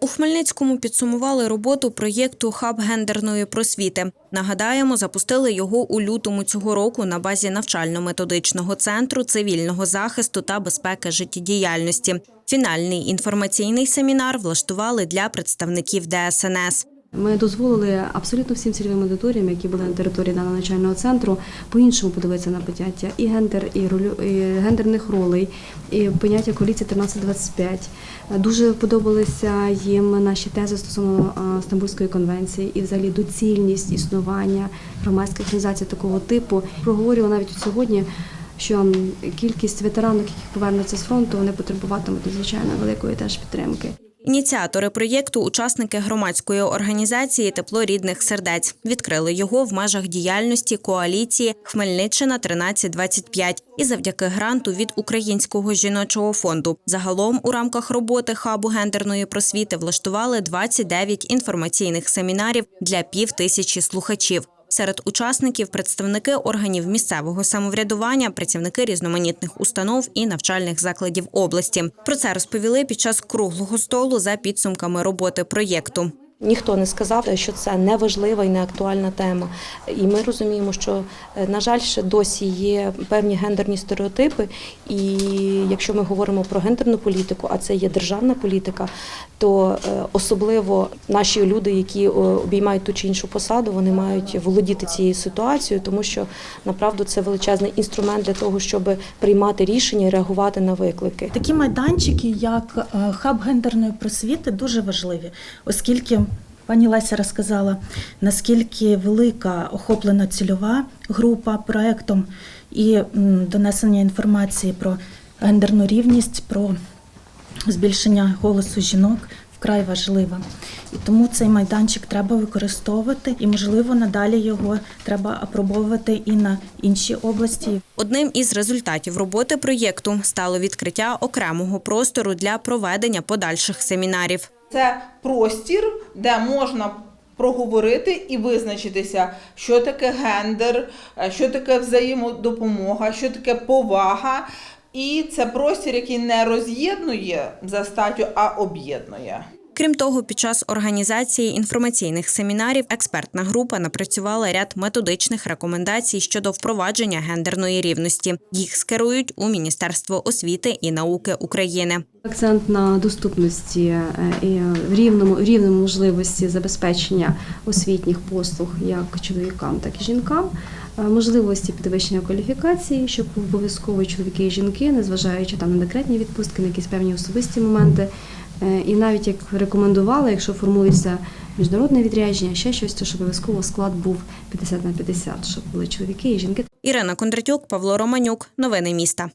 У Хмельницькому підсумували роботу проєкту Хаб гендерної просвіти. Нагадаємо, запустили його у лютому цього року на базі навчально-методичного центру цивільного захисту та безпеки життєдіяльності. Фінальний інформаційний семінар влаштували для представників ДСНС. Ми дозволили абсолютно всім цільовим аудиторіям, які були на території даного навчального центру, по-іншому подивитися на поняття і гендер, і, ролю, і гендерних ролей, і поняття коаліції 1325. Дуже подобалися їм наші тези стосовно Стамбульської конвенції і взагалі доцільність існування громадських організацій такого типу. Проговорювали навіть сьогодні. Що кількість ветеранок, які повернуться з фронту, вони потребуватимуть надзвичайно великої теж підтримки. Ініціатори проєкту учасники громадської організації Тепло рідних сердець відкрили його в межах діяльності коаліції Хмельниччина 1325 і завдяки гранту від Українського жіночого фонду. Загалом у рамках роботи хабу гендерної просвіти влаштували 29 інформаційних семінарів для пів тисячі слухачів. Серед учасників представники органів місцевого самоврядування, працівники різноманітних установ і навчальних закладів області. Про це розповіли під час круглого столу за підсумками роботи проєкту. Ніхто не сказав, що це не важлива і не актуальна тема. І ми розуміємо, що, е, на жаль, ще досі є певні гендерні стереотипи. І якщо ми говоримо про гендерну політику, а це є державна політика, то е, особливо наші люди, які е, обіймають ту чи іншу посаду, вони мають володіти цією ситуацією, тому що направду це величезний інструмент для того, щоб приймати рішення і реагувати на виклики. Такі майданчики, як е, хаб гендерної просвіти, дуже важливі, оскільки пані Леся розказала, наскільки велика охоплена цільова група проектом і донесення інформації про гендерну рівність, про збільшення голосу жінок. Вкрай важлива. І тому цей майданчик треба використовувати, і можливо надалі його треба апробовувати і на інші області. Одним із результатів роботи проєкту стало відкриття окремого простору для проведення подальших семінарів. Це простір, де можна проговорити і визначитися, що таке гендер, е, що таке взаємодопомога, що таке повага. І це простір, який не роз'єднує за статтю, а об'єднує. Крім того, під час організації інформаційних семінарів експертна група напрацювала ряд методичних рекомендацій щодо впровадження гендерної рівності. Їх скерують у Міністерство освіти і науки України. Акцент на доступності е, і рівному рівному можливості забезпечення освітніх послуг як чоловікам, так і жінкам, можливості підвищення кваліфікації, щоб обов'язково чоловіки і жінки, незважаючи там на декретні відпустки, на якісь певні особисті моменти. Е, І навіть як рекомендували, якщо формується міжнародне відрядження, ще щось, то щоб обов'язково склад був 50 на 50, щоб були чоловіки і жінки. Ірина Кондратюк, Павло Романюк. Новини міста.